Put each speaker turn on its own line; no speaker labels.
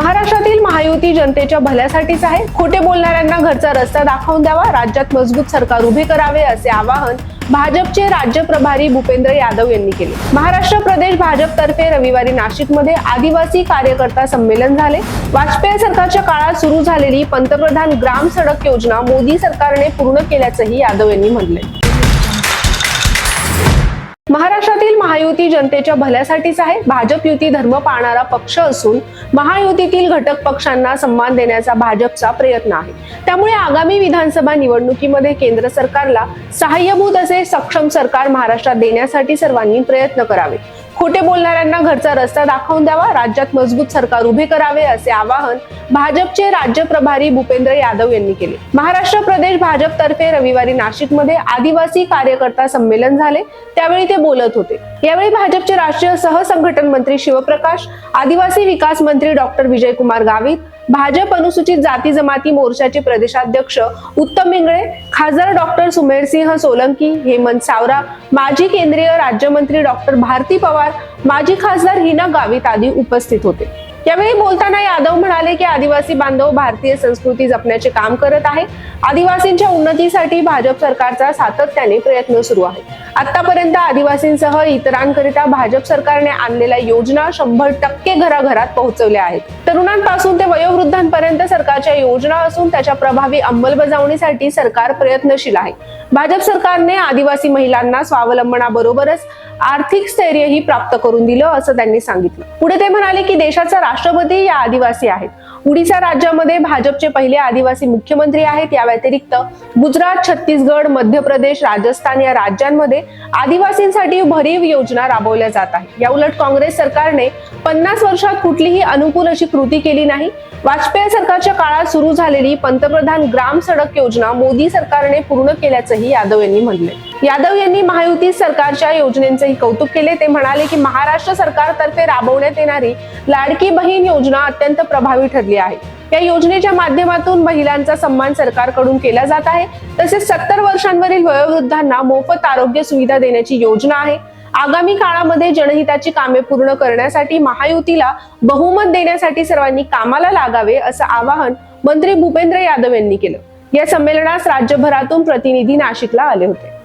महाराष्ट्रातील महायुती जनतेच्या भल्यासाठीच आहे. खोटे बोलणाऱ्यांना घरचा रस्ता दाखवून द्यावा. राज्यात मजबूत सरकार उभे करावे असे आवाहन भाजपचे राज्य प्रभारी भूपेंद्र यादव यांनी केले. महाराष्ट्र प्रदेश भाजपतर्फे रविवारी नाशिकमध्ये आदिवासी कार्यकर्ता संमेलन झाले. वाजपेयी सरकारच्या काळात सुरू झालेली पंतप्रधान ग्राम सडक योजना मोदी सरकारने पूर्ण केल्याचंही यादव यांनी म्हटलंय. महाराष्ट्रातील महायुती जनतेच्या भल्यासाठीच आहे. भाजप युती धर्म पाळणारा पक्ष असून महायुतीतील घटक पक्षांना सन्मान देण्याचा भाजपचा प्रयत्न आहे. त्यामुळे आगामी विधानसभा निवडणुकीमध्ये केंद्र सरकारला सहाय्यभूत असे सक्षम सरकार महाराष्ट्रात देण्यासाठी सर्वांनी प्रयत्न करावे. खोटे बोलणाऱ्यांना घरचा रस्ता दाखवून द्यावा राज्यात मजबूत सरकार उभे करावे असे आवाहन भाजपचे राज्य प्रभारी भूपेंद्र यादव यांनी केले. महाराष्ट्र प्रदेश भाजपतर्फे रविवारी नाशिकमध्ये आदिवासी कार्यकर्ता संमेलन झाले. त्यावेळी ते बोलत होते. यावेळी भाजपचे राष्ट्रीय सहसंघटन मंत्री शिवप्रकाश आदिवासी विकास मंत्री डॉक्टर विजयकुमार गावित भाजप अनुसूचित जाती जमाती मोर्चाचे प्रदेशाध्यक्ष उत्तम इंगळे खासदार डॉक्टर सुमेरसिंह सोलंकी हेमंत सावरा माजी केंद्रीय राज्यमंत्री डॉक्टर भारती पवार माजी खासदार हिना गावित आदी उपस्थित होते. यावेळी बोलताना यादव म्हणाले की आदिवासी बांधव भारतीय संस्कृती जपण्याचे काम करत आहे. आदिवासींच्या उन्नतीसाठी भाजप सरकारचा सातत्याने प्रयत्न सुरू आहे. आतापर्यंत आदिवासींसह इतरांकरिता भाजप सरकारने आणलेल्या योजना शंभर टक्के घराघरात पोहोचवल्या आहेत. तरुणांपासून ते वयोवृद्धांपर्यंत सरकारच्या योजना असून त्याच्या प्रभावी अंमलबजावणीसाठी सरकार प्रयत्नशील आहे. भाजप सरकारने आदिवासी महिलांना स्वावलंबनाबरोबरच आर्थिक स्थैर्यही प्राप्त करून दिलं असं त्यांनी सांगितलं. पुढे ते म्हणाले की देशाचा राष्ट्रपती या आदिवासी आहेत. उडीसा राज्यामध्ये भाजपचे पहिले आदिवासी मुख्यमंत्री आहेत. या व्यतिरिक्त गुजरात छत्तीसगड मध्य प्रदेश राजस्थान या राज्यांमध्ये आदिवासींसाठी भरीव योजना राबवल्या जात आहे या उलट काँग्रेस सरकारने पन्नास वर्षात कुठलीही अनुकूल अशी कृती केली नाही. वाजपेयी सरकारच्या काळात सुरू झालेली पंतप्रधान ग्राम सडक योजना मोदी सरकारने पूर्ण केल्याचंही यादव यांनी म्हटले यादव यांनी महायुती सरकारच्या योजनेचंही कौतुक केले. ते म्हणाले की महाराष्ट्र सरकारतर्फे राबवण्यात येणारी लाडकी बहीण योजना अत्यंत प्रभावी ठरली आहे. या योजनेच्या माध्यमातून महिलांचा सन्मान सरकारकडून केला जात आहे. तसेच सत्तर वर्षांवरील वयोवृद्धांना मोफत आरोग्य सुविधा देण्याची योजना आहे. आगामी काळामध्ये जनहिताची कामे पूर्ण करण्यासाठी महायुतीला बहुमत देण्यासाठी सर्वांनी कामाला लागावे असं आवाहन मंत्री भूपेंद्र यादव यांनी केलं. या संमेलनास राज्यभरातून प्रतिनिधी नाशिकला आले होते.